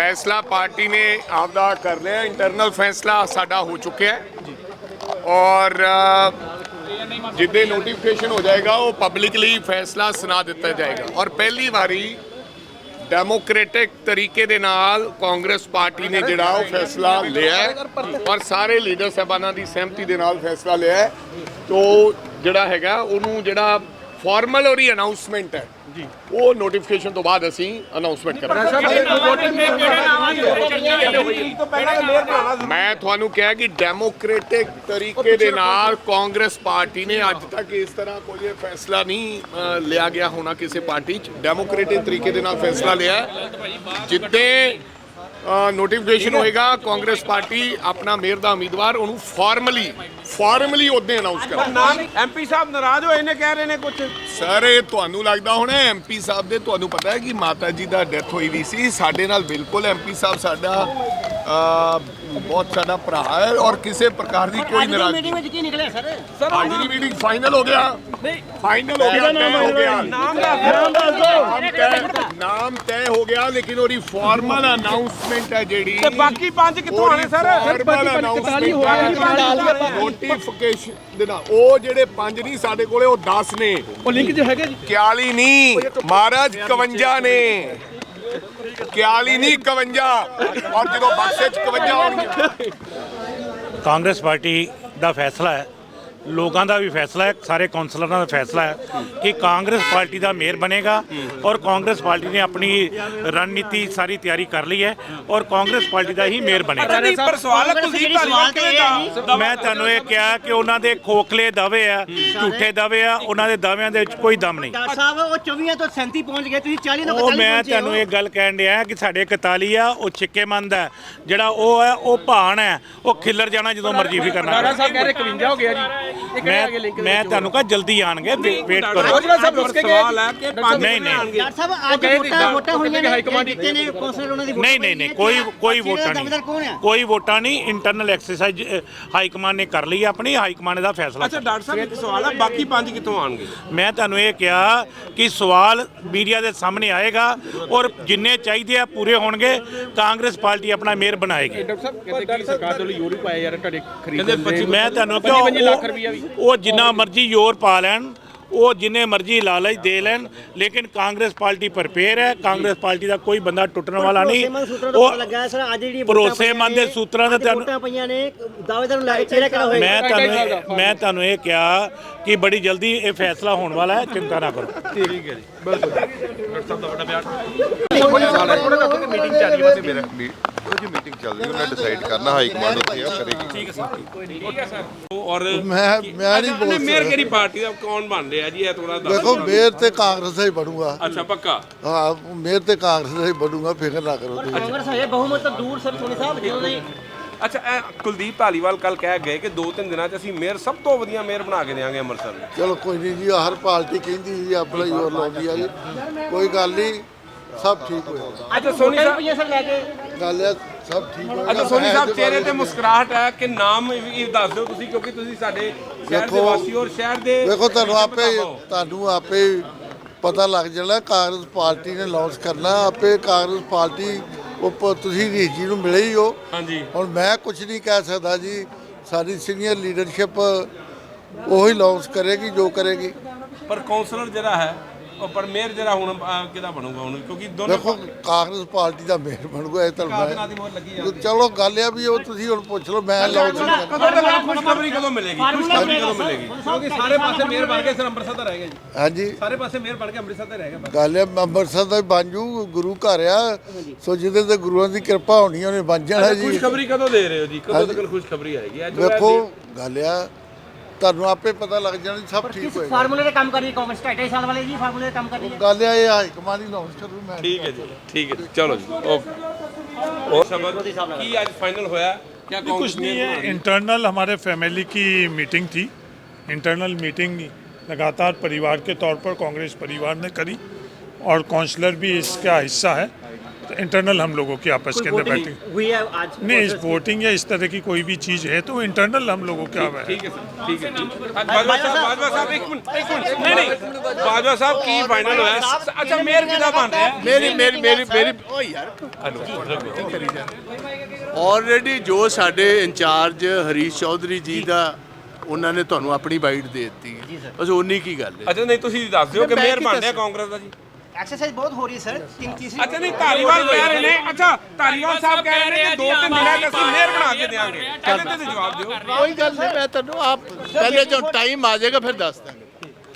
ਫੈਸਲਾ ਪਾਰਟੀ ਨੇ ਆਪਦਾ ਕਰ ਲਿਆ ਇੰਟਰਨਲ ਫੈਸਲਾ ਸਾਡਾ ਹੋ ਚੁੱਕਿਆ ਹੈ। ਔਰ ਅ, ਜਿੱਦੇ ਨੋਟੀਫਿਕੇਸ਼ਨ ਹੋ ਜਾਏਗਾ ਉਹ ਪਬਲਿਕਲੀ ਫੈਸਲਾ ਸੁਣਾ ਦਿੱਤਾ ਜਾਏਗਾ। ਔਰ ਪਹਿਲੀ ਵਾਰੀ ਡੈਮੋਕ੍ਰੈਟਿਕ ਤਰੀਕੇ ਦੇ ਨਾਲ ਕਾਂਗਰਸ ਪਾਰਟੀ ਨੇ ਜਿਹੜਾ ਉਹ ਫੈਸਲਾ ਲਿਆ ਔਰ ਸਾਰੇ ਲੀਡਰ ਸਾਹਿਬਾਨਾਂ ਦੀ ਸਹਿਮਤੀ ਦੇ ਨਾਲ ਫੈਸਲਾ ਲਿਆ ਹੈ। ਤੋ ਜਿਹੜਾ ਹੈਗਾ ਉਹਨੂੰ ਜਿਹੜਾ ਫਾਰਮਲ ਔਰ ਅਨਾਉਂਸਮੈਂਟ ਹੈ ਜੀ। ਉਹ ਨੋਟੀਫਿਕੇਸ਼ਨ ਤੋਂ ਬਾਅਦ ਅਸੀਂ ਅਨਾਉਂਸਮੈਂਟ ਕਰਾਂਗੇ। ਮੈਂ ਤੁਹਾਨੂੰ ਕਿਹਾ ਕਿ ਡੈਮੋਕ੍ਰੈਟਿਕ ਤਰੀਕੇ ਦੇ ਨਾਲ ਕਾਂਗਰਸ ਪਾਰਟੀ ਨੇ ਅੱਜ ਤੱਕ ਇਸ ਤਰ੍ਹਾਂ ਕੋਈ ਫੈਸਲਾ ਨਹੀਂ ਲਿਆ ਗਿਆ ਹੋਣਾ ਕਿਸੇ ਪਾਰਟੀ 'ਚ। ਡੈਮੋਕ੍ਰੈਟਿਕ ਤਰੀਕੇ ਦੇ ਨਾਲ ਫੈਸਲਾ ਲਿਆ। ਜਿੱਦੇ ਨੋਟੀਫਿਕੇਸ਼ਨ ਹੋਏਗਾ ਕਾਂਗਰਸ ਪਾਰਟੀ ਆਪਣਾ ਮੇਅਰ ਦਾ ਉਮੀਦਵਾਰ ਉਹਨੂੰ ਫਾਰਮਲੀ ਫਾਰਮਲੀ ਉਹਦੇ ਅਨਾਉਂਸ ਕਰੇ। ਨਾਮ ਐਮਪੀ ਸਾਹਿਬ ਨਾਰਾਜ਼ ਹੋਏ ਨੇ ਕਹਿ ਰਹੇ ਨੇ ਕੁਝ ਸਰ ਇਹ ਤੁਹਾਨੂੰ ਲੱਗਦਾ ਹੋਣਾ ਐਮਪੀ ਸਾਹਿਬ ਦੇ ਤੁਹਾਨੂੰ ਪਤਾ ਹੈ ਕਿ ਮਾਤਾ ਜੀ ਦਾ ਡੈਥ ਹੋਈ ਵੀ ਸੀ। ਸਾਡੇ ਨਾਲ ਬਿਲਕੁਲ ਐਮਪੀ ਸਾਹਿਬ ਸਾਡਾ ਬਹੁਤ ਸਾਡਾ ਭਰਾ ਹੈ ਔਰ ਕਿਸੇ ਪ੍ਰਕਾਰ ਦੀ ਕੋਈ ਨਾਰਾਜ਼ਗੀ ਮੀਟਿੰਗ ਵਿੱਚ ਕੀ ਨਿਕਲਿਆ ਸਰ? ਅੱਜ ਦੀ ਮੀਟਿੰਗ ਫਾਈਨਲ ਹੋ ਗਿਆ। ਫਾਈਨਲ ਹੋ ਗਿਆ ਤੈਅ ਹੋ ਗਿਆ। ਨਾਮ ਦੱਸ ਨਾਮ ਤੈਅ- ਨਾਮ ਤੈਅ ਹੋ ਗਿਆ ਲੇਕਿਨ ਉਹਦੀ ਫਾਰਮਲ ਅਨਾਉਂਸਮੈਂਟ ਹੈ ਜਿਹੜੀ। ਤੇ ਬਾਕੀ ਪੰਜ ਕਿੱਥੋਂ ਆਣੇ ਸਰ? ਫਾਰਮਲ ਅਨਾਉਂਸਮੈਂਟ ਨੋਟੀਫਿਕੇਸ਼ਨ ਦੇ ਨਾਲ। ਉਹ ਜਿਹੜੇ ਪੰਜ ਨਹੀਂ ਸਾਡੇ ਕੋਲੇ ਉਹ 10 ਨੇ। ਉਹ ਲਿੰਕ ਜੋ ਹੈਗਾ ਜੀ? 41 ਨਹੀਂ। ਮਹਾਰਾਜ 51 ਨੇ। 41 ਨਹੀਂ 51 ਔਰ ਜਦੋਂ ਬਕਸੇ ਚ 51 ਹੋਣਗੇ ਕਾਂਗਰਸ ਪਾਰਟੀ ਦਾ ਫੈਸਲਾ ਹੈ। ਲੋਕਾਂ ਦਾ ਵੀ ਫੈਸਲਾ ਹੈ ਸਾਰੇ ਕੌਂਸਲਰਾਂ ਦਾ ਫੈਸਲਾ ਹੈ ਕਿ ਕਾਂਗਰਸ ਪਾਰਟੀ ਦਾ ਮੇਅਰ ਬਣੇਗਾ ਔਰ ਕਾਂਗਰਸ ਪਾਰਟੀ ਨੇ ਆਪਣੀ ਰਣਨੀਤੀ ਸਾਰੀ ਤਿਆਰੀ ਕਰ ਲਈ ਹੈ ਔਰ ਕਾਂਗਰਸ ਪਾਰਟੀ ਦਾ ਹੀ ਮੇਅਰ ਬਣੇਗਾ। ਨਹੀਂ ਪਰ ਸਵਾਲ ਹੈ ਕੁਲਦੀਪ ਧਾਲੀਵਾਲ ਕਿਵੇਂ ਦਾ ਮੈਂ ਤੁਹਾਨੂੰ ਇਹ ਕਿਹਾ ਕਿ ਉਹਨਾਂ ਦੇ ਖੋਖਲੇ ਦਾਅਵੇ ਆ ਝੂਠੇ ਦਾਅਵੇ ਆ ਉਹਨਾਂ ਦੇ ਦਾਅਵਿਆਂ ਦੇ ਵਿੱਚ ਕੋਈ ਦਮ ਨਹੀਂ। ਡਾਕਟਰ ਸਾਹਿਬ ਉਹ 24 ਤੋਂ 37 ਪਹੁੰਚ ਗਏ ਤੁਸੀਂ 40 ਤੋਂ 45 ਉਹ ਮੈਂ ਪਹੁੰਚੇ ਤੁਹਾਨੂੰ। ਇਹ ਗੱਲ ਕਹਿਣ ਡਿਆ ਕਿ ਸਾਡੇ 41 ਆ ਉਹ ਛਿੱਕੇਮੰਦ ਹੈ ਜਿਹੜਾ ਉਹ ਹੈ ਉਹ ਭਾਣ ਹੈ ਉਹ ਖਿੱਲਰ ਜਾਣਾ ਜਦੋਂ ਮਰਜ਼ੀ ਵੀ ਕਰਨਾ ਰਾਣਾ ਸਾਹਿਬ ਕਹਿ ਰਹੇ 51 ਹੋ ਗਿਆ ਜੀ। ਮੈਂ ਮੈਂ ਤੁਹਾਨੂੰ ਕਹਾ ਜਲਦੀ ਆਣਗੇ ਵੇਟ ਕਰੋ। ਔਜਲਾ ਸਾਹਿਬ ਰੁੱਸ ਕੇ ਗਏ ਸਵਾਲ ਹੈ ਕਿ ਪੰਜ ਨਹੀਂ, ਨਹੀਂ। ਆਣਗੇ ਡਾਕਟਰ ਸਾਹਿਬ ਅੱਜ ਵੋਟਾਂ ਵੋਟਾਂ ਹੋਈਆਂ ਨੇ ਹਾਈ ਕਮਾਂਡ ਜਿੱਤੇ ਨੇ ਕੌਂਸਲਰ ਉਹਨਾਂ ਦੀ ਵੋਟਾਂ ਨਹੀਂ ਨਹੀਂ ਨਹੀਂ ਕੋਈ ਕੋਈ ਵੋਟਾਂ ਕੌਣ ਨਹੀਂ ਕੋਈ ਵੋਟਾਂ ਨਹੀਂ ਇੰਟਰਨਲ ਐਕਸਰਸਾਈਜ਼ ਹਾਈ ਕਮਾਂਡ ਨੇ ਕਰ ਲਈ ਆਪਣੀ ਹਾਈ ਕਮਾਂਡ ਦਾ ਫੈਸਲਾ ਅੱਛਾ ਡਾਕਟਰ ਸਾਹਿਬ ਇੱਕ ਸਵਾਲ ਹੈ ਬਾਕੀ ਪੰਜ ਕਿੱਥੋਂ ਆਣਗੇ ਮੈਂ ਤੁਹਾਨੂੰ ਇਹ ਕਿਹਾ ਕਿ ਸਵਾਲ ਮੀਡੀਆ ਦੇ ਸਾਹਮਣੇ ਆਏਗਾ ਔਰ ਜਿੰਨੇ ਚਾਹੀਦੇ ਆ ਪੂਰੇ ਹੋਣਗੇ ਕਾਂਗਰਸ ਪਾਰਟੀ ਆਪਣਾ ਮੇਅਰ ਬਣਾਏਗੀ। ਡਾਕਟਰ ਸਾਹਿਬ ਕਹਿੰਦੇ ਕਿ ਸਰਕਾਰ ਦੇ ਲਈ ਯੂਰੋ ਪਾਇਆ ਯਾਰ ਤੁਹਾਡੇ ਖਰੀਦਣ ਦੇ ਮੈਂ ਤੁਹਾਨੂੰ ਕਿਹਾ ਲੱਖ ਰੁਪਈਆ ਵੀ। ਉਹ ਜਿੰਨਾ ਮਰਜ਼ੀ ਜ਼ੋਰ ਪਾ ਲੈਣ ਉਹ ਜਿੰਨੇ ਮਰਜ਼ੀ ਲਾਲਚ ਦੇ ਲੈਣ ਲੇਕਿਨ ਕਾਂਗਰਸ ਪਾਰਟੀ ਪ੍ਰਪੇਅਰ ਹੈ ਕਾਂਗਰਸ ਪਾਰਟੀ ਦਾ ਕੋਈ ਬੰਦਾ ਟੁੱਟਣ ਵਾਲਾ ਨਹੀਂ ਭਰੋਸੇਮੰਦ ਸੂਤਰਾਂ ਤੋਂ ਪਤਾ ਲੱਗਾ ਹੈ ਸਰ ਅੱਜ ਜਿਹੜੀ ਭਰੋਸੇਮੰਦ ਦੇ ਸੂਤਰਾਂ ਦਾ ਤੁਹਾਨੂੰ- ਪਈਆਂ ਨੇ ਦਾਅਵੇਦਾਰ ਨੂੰ ਲੈ ਕੇ ਚਿਹਰਾ ਕਿਹੜਾ ਹੋਏਗਾ ਮੈਂ ਤੁਹਾਨੂੰ ਮੈਂ ਤੁਹਾਨੂੰ ਇਹ ਕਿਹਾ ਕਿ ਬੜੀ ਜਲਦੀ ਇਹ ਫੈਸਲਾ ਹੋਣ ਵਾਲਾ ਹੈ ਚਿੰਤਾ ਨਾ ਕਰੋ ਮੀਟਿੰਗ ਚੱਲ ਰਹੀ ਵਸੇ ਮੇਰਾ ਉਹ ਜੀ ਮੀਟਿੰਗ ਚੱਲ ਰਹੀ ਹੈ ਮੈਂ ਡਿਸਾਈਡ ਕਰਨਾ ਹਾਈ ਕਮਾਂਡ ਉੱਥੇ ਆ ਕਰੇਗੀ। ਔਰ ਮੈਂ ਮੈਂ ਨਹੀਂ ਬੋਲ ਮੇਅਰ ਸਕਦਾ। ਕਿਹੜੀ ਪਾਰਟੀ ਦਾ ਕੌਣ ਬਣ ਰਿਹਾ ਜੀ ਇਹ ਥੋੜਾ ਦੱਸ ਦੇਖੋ ਮੇਅਰ ਤੇ ਕਾਂਗਰਸ ਦਾ ਹੀ ਬਣੂਗਾ। ਅੱਛਾ ਪੱਕਾ? ਹਾਂ ਮੇਅਰ ਤੇ ਕਾਂਗਰਸ ਦਾ ਹੀ ਬਣੂਗਾ ਫਿਕਰ ਨਾ ਕਰੋ ਤੁਸੀਂ। ਕਾਂਗਰਸ ਹੈ ਬਹੁਮਤ ਤੋਂ ਦੂਰ ਸਰ ਸੋਨੀ ਸਾਹਿਬ ਜਦੋਂ ਦੇ ਅੱਛਾ ਇਹ ਕੁਲਦੀਪ ਧਾਲੀਵਾਲ ਕੱਲ ਕਹਿ ਗਏ ਕਿ ਦੋ ਤਿੰਨ ਦਿਨਾਂ 'ਚ ਅਸੀਂ ਮੇਅਰ ਸਭ ਤੋਂ ਵਧੀਆ ਮੇਅਰ ਬਣਾ ਕੇ ਦੇਵਾਂਗੇ ਅੰਮ੍ਰਿਤਸਰ ਨੂੰ ਚਲੋ ਕੋਈ ਨਹੀਂ ਜੀ ਹਰ ਪਾਰਟੀ ਕਹਿੰਦੀ ਜੀ ਆਪਣਾ ਜ਼ੋਰ ਲਾਉਂਦੀ ਆ ਜੀ। ਕੋਈ ਗੱਲ ਨਹੀਂ ਸਭ ਠੀਕ ਹੋਏਗਾ ਅੱਛਾ ਸੋਨੀ ਸਾਹਿਬ ਪਈਆਂ ਸਰ ਲੈ ਕੇ। ਗੱਲ ਹੈ ਸਭ ਠੀਕ ਹੋਏਗਾ ਅੱਛਾ ਸੋਨੀ ਮੈਂ ਸਾਹਿਬ ਇਹਦੇ ਚਿਹਰੇ ਬਾਰੇ ਤੇ ਮੁਸਕਰਾਹਟ ਹੈ ਕਿ ਨਾਮ ਵੀ ਵੀ ਦੱਸ ਦਿਓ ਤੁਸੀਂ ਕਿਉਂਕਿ ਤੁਸੀਂ ਸਾਡੇ ਸ਼ਹਿਰ ਦੇ ਵੇਖੋ- ਵਾਸੀ ਔਰ ਸ਼ਹਿਰ ਦੇ ਵੇਖੋ ਤੁਹਾਨੂੰ ਆਪੇ ਮੁਤਾਬਕ ਹੋ। ਤੁਹਾਨੂੰ ਆਪੇ ਪਤਾ ਲੱਗ ਜਾਣਾ ਕਾਂਗਰਸ ਪਾਰਟੀ ਨੇ ਲਾਂਚ ਕਰਨਾ। ਆਪੇ ਕਾਂਗਰਸ ਪਾਰਟੀ ਉੱਪਰ ਤੁਸੀਂ ਰੀਤ ਜੀ ਨੂੰ ਮਿਲੇ ਹੀ ਹੋ। ਹਾਂਜੀ। ਹੁਣ ਮੈਂ ਕੁਝ ਨਹੀਂ ਕਹਿ ਸਕਦਾ ਜੀ ਸਾਡੀ ਸੀਨੀਅਰ ਲੀਡਰਸ਼ਿਪ ਉਹੀ ਲਾਂਚ ਕਰੇਗੀ ਜੋ ਕਰੇਗੀ। ਪਰ ਕਾਉਂਸਲਰ ਜਿਹੜਾ ਹੈ ਉਹ ਪਰ ਮੇਅਰ ਜਿਹੜਾ ਹੁਣ ਅਹ, ਕਿਹਦਾ ਬਣੂਗਾ ਹੁਣ? ਕਿਉਂਕਿ ਦੋਨੋਂ ਦੇਖੋ ਕਾਂਗਰਸ ਪਾਰਟੀ ਦਾ ਮੇਅਰ ਬਣੂਗਾ ਇਹ ਤਾਂ ਕਾਦਨਾਂ ਦੀ ਮੋਹਰ ਲੱਗੀ ਮੈਂ ਚਲੋ ਗੱਲ ਇਹ ਆ ਵੀ ਉਹ ਤੁਸੀਂ ਹੁਣ ਪੁੱਛ ਲਓ ਮੈਂ ਤੱਕ ਖੁਸ਼ਖਬਰੀ ਕਦੋਂ ਮਿਲੇਗੀ? ਖੁਸ਼ਖਬਰੀ ਕਦੋਂ ਮਿਲੇਗੀ? ਕਿਉਂਕਿ ਸਾਰੇ ਪਾਸੇ ਮੇਅਰ ਬਣ ਕੇ ਸਿਰ ਅੰਮ੍ਰਿਤਸਰ ਦਾ ਰਹਿ ਗਿਆ ਜੀ। ਹਾਂਜੀ। ਸਾਰੇ ਪਾਸੇ ਮੇਅਰ ਬਣ ਕੇ ਅੰਮ੍ਰਿਤਸਰ ਦਾ ਰਹਿ ਗਿਆ ਬਸ। ਗੱਲ ਹੈ ਅੰਮ੍ਰਿਤਸਰ ਦਾ ਬਣ ਜੂ ਗੁਰੂ ਘਰ ਆ। ਸੋ ਜਿਹਦੇ ਤੇ ਗੁਰੂਆਂ ਦੀ ਕਿਰਪਾ ਹੋਣੀ ਉਹਨੇ ਬਣ ਜਾਣਾ ਜੀ। ਖੁਸ਼ਖਬਰੀ ਕਦੋਂ ਦੇ ਰਹੇ ਹੋ ਜੀ? ਕਦੋਂ ਤੱਕ ਖੁਸ਼ਖਬਰੀ ਆਏਗੀ? ਅੱਜ ਵੇਖੋ ਗੱਲ ਆ ਤੁਹਾਨੂੰ ਆਪੇ ਪਤਾ ਲੱਗ ਜਾਣਾ ਜੀ, ਸਭ ਠੀਕ ਹੋਏਗਾ ਫਾਰਮੂਲੇ ਦੇ ਕੰਮ ਕਰ ਰਹੀ ਹੈ ਕਾਂਗਰਸ ਢਾਈ ਢਾਈ ਸਾਲ ਵਾਲੇ ਜੀ ਫਾਰਮੂਲੇ ਦੇ ਕੰਮ ਕਰ ਰਹੀ ਹੈ ਗੱਲ ਆ ਇਹ ਹਾਈ ਕਮਾਂਡ ਹੀ ਲਾਂਚ ਕਰੂ ਮੈਂ ਠੀਕ ਹੈ ਜੀ ਠੀਕ ਹੈ ਜੀ, ਚਲੋ ਜੀ ਓਕੇ और शब्द की आज फाइनल होया क्या नहीं, कुछ नहीं है इंटरनल हमारे फैमिली की मीटिंग थी इंटरनल मीटिंग लगातार परिवार के तौर पर कांग्रेस परिवार ने करी और काउंसलर भी इसका हिस्सा है तो इंटरनल हम लोगों की आपस के अंदर बैटिंग हुई है आज नहीं इस वोटिंग या इस तरह की कोई भी चीज़ है तो इंटरनल हम लोगों का है ਠੀਕ ਹੈ ਸਰ ਠੀਕ ਹੈ ਬਾਜਵਾ ਸਾਹਿਬ ਬਾਜਵਾ ਸਾਹਿਬ ਇੱਕ ਮਿੰਟ ਇੱਕ ਮਿੰਟ ਨਹੀਂ ਨਹੀਂ ਬਾਜਵਾ ਸਾਹਿਬ ਕੀ ਫਾਈਨਲ ਹੋਇਆ ਅੱਛਾ ਮੇਅਰ ਕਿਹਦਾ ਬਣ ਰਿਹਾ ਹੈ ਮੇਰੀ ਮੇਰੀ ਮੇਰੀ ਮੇਰੀ ਓ ਯਾਰ ਆਲਰੇਡੀ ਜੋ ਸਾਡੇ ਇੰਚਾਰਜ ਹਰੀਸ਼ ਚੌਧਰੀ ਜੀ ਦਾ ਉਹਨਾਂ ਨੇ ਤੁਹਾਨੂੰ ਆਪਣੀ ਬਾਈਟ ਦੇ ਦਿੱਤੀ ਹੈ ਬਸ ਉਨੀ ਕੀ ਗੱਲ ਹੈ ਅੱਛਾ ਨਹੀਂ ਤੁਸੀਂ ਦੱਸ ਦਿਓ ਕਿ ਮੈਂ ਮੇਅਰ ਕੀ ਬਣ ਰਿਹਾ ਦੱਸਾਂ? ਕਾਂਗਰਸ ਦਾ ਜੀ ਐਕਸਰਸਾਈਜ਼ ਬਹੁਤ ਹੋ ਰਹੀ ਹੈ ਸਰ ਤਿੰਨ ਤੀਸਰੀ ਅੱਛਾ ਨਹੀਂ ਧਾਰੀਵਾਲ ਕਹਿ ਰਹੇ ਨੇ ਅੱਛਾ ਧਾਰੀਵਾਲ ਸਾਹਿਬ ਕਹਿ ਰਹੇ ਨੇ ਦੋ ਤਿੰਨ ਦਿਨਾਂ 'ਚ ਅਸੀਂ ਮੇਅਰ ਬਣਾ ਕੇ ਦੇਵਾਂਗੇ ਪਹਿਲੇ ਤੇ ਜਵਾਬ ਦਿਓ। ਕੋਈ ਗੱਲ ਸਰ ਮੈਂ ਤੁਹਾਨੂੰ ਆਪ ਪਹਿਲੇ ਜੋ ਟਾਈਮ ਆ ਜਾਏਗਾ ਫਿਰ ਦੱਸ ਦਾਂਗਾ